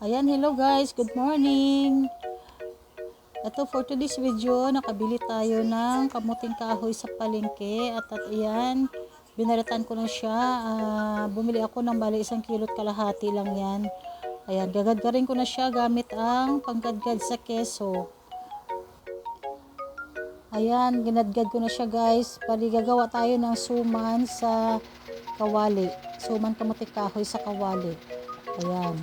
Ayan, hello guys, good morning. Ito for today's video, nakabili tayo ng kamuting kahoy sa palengke at at ayan, binaritan ko na siya. Ah, bumili ako ng bali isang kilot kalahati lang yan. Ayan, gagadgarin ko na siya gamit ang panggadgad sa keso. Ayan, ginadgad ko na siya guys. Bali gagawa tayo ng suman sa kawali. Suman kamuting kahoy sa kawali. Ayan.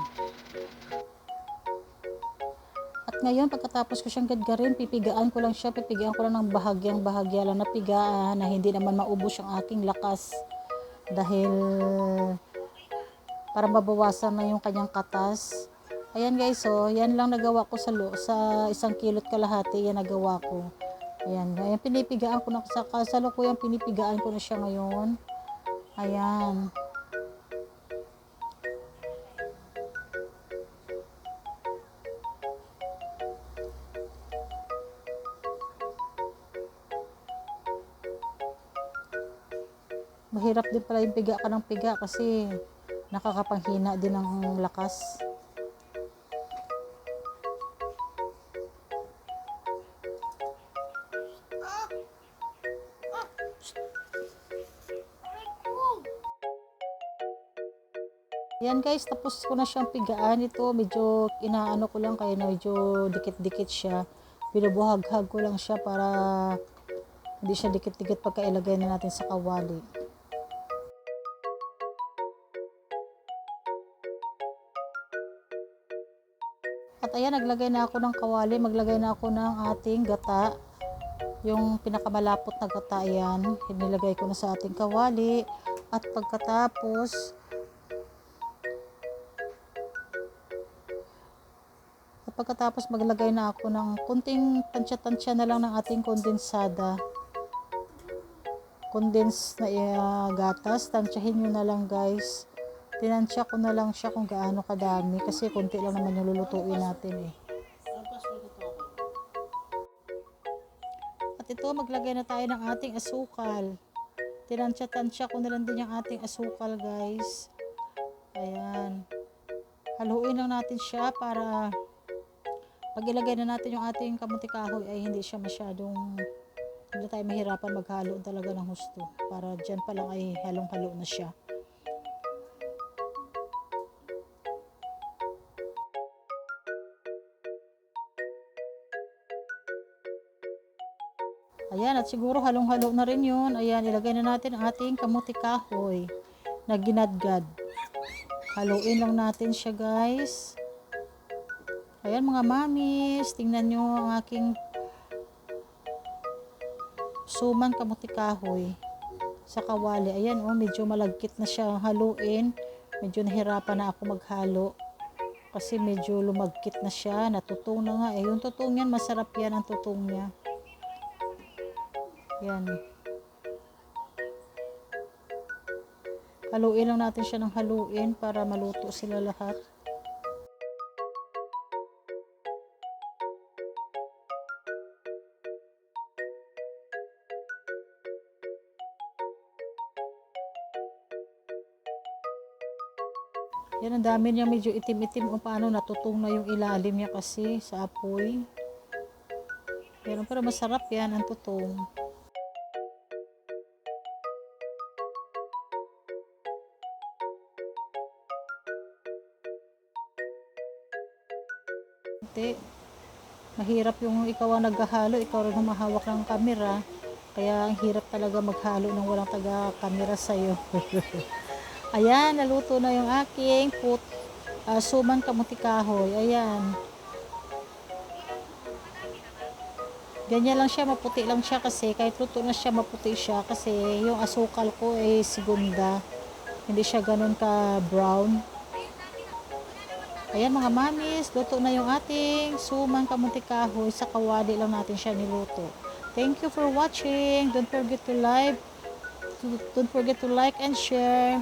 Ngayon, pagkatapos ko siyang gadgarin, pipigaan ko lang siya, pipigaan ko lang ng bahagyang bahagya lang na pigaan na hindi naman maubos ang aking lakas. Dahil para mabawasan na yung kanyang katas. Ayan guys, so yan lang nagawa ko sa, lo, sa isang kilot kalahati, yan nagawa ko. Ayan, ayan pinipigaan ko na sa kasalukuyang pinipigaan ko na siya ngayon. Ayan. Mahirap din pala yung piga ka ng piga kasi nakakapanghina din ng lakas. Yan guys, tapos ko na siyang pigaan. Ito, medyo inaano ko lang kaya medyo dikit-dikit siya. Binubuhag-hag ko lang siya para hindi siya dikit-dikit pagka ilagay na natin sa kawali. At ayan, naglagay na ako ng kawali, maglagay na ako ng ating gata. Yung pinakamalapot na gata yan, inilagay ko na sa ating kawali. At pagkatapos, at pagkatapos maglagay na ako ng kunting tansya-tansya na lang ng ating kondensada. Condensed na uh, gatas, tansyahin nyo na lang guys tinansya ko na lang siya kung gaano kadami kasi konti lang naman yung lulutuin natin eh. At ito, maglagay na tayo ng ating asukal. Tinansya-tansya ko na lang din yung ating asukal guys. Ayan. Haluin lang natin siya para pag ilagay na natin yung ating kamuti kahoy ay hindi siya masyadong hindi tayo mahirapan maghalo talaga ng husto. Para dyan pa lang ay halong-halo na siya. Ayan, at siguro halong-halo na rin yun. Ayan, ilagay na natin ang ating kamuti kahoy na ginadgad. Haluin lang natin siya, guys. Ayan, mga mamis. Tingnan nyo ang aking suman kamuti kahoy sa kawali. Ayan, oh, medyo malagkit na siya haluin. Medyo nahirapan na ako maghalo. Kasi medyo lumagkit na siya. Natutong na nga. Eh, yung tutong yan, masarap yan ang tutong niya. Yan. Haluin lang natin siya ng haluin para maluto sila lahat. Yan, ang dami niya medyo itim-itim kung paano natutong na yung ilalim niya kasi sa apoy. Pero, pero masarap yan ang tutong. Hindi. Mahirap yung ikaw ang naghahalo, ikaw rin humahawak ng kamera. Kaya ang hirap talaga maghalo ng walang taga-kamera sa'yo. Ayan, naluto na yung aking put, uh, suman kamuti kahoy. Ayan. Ganyan lang siya, maputi lang siya kasi kahit luto na siya, maputi siya kasi yung asukal ko ay segunda. Hindi siya ganun ka brown. Ayan mga mamis, luto na yung ating suman kamuti kahoy. Sa kawali lang natin siya niluto. Thank you for watching. Don't forget to like, don't forget to like and share.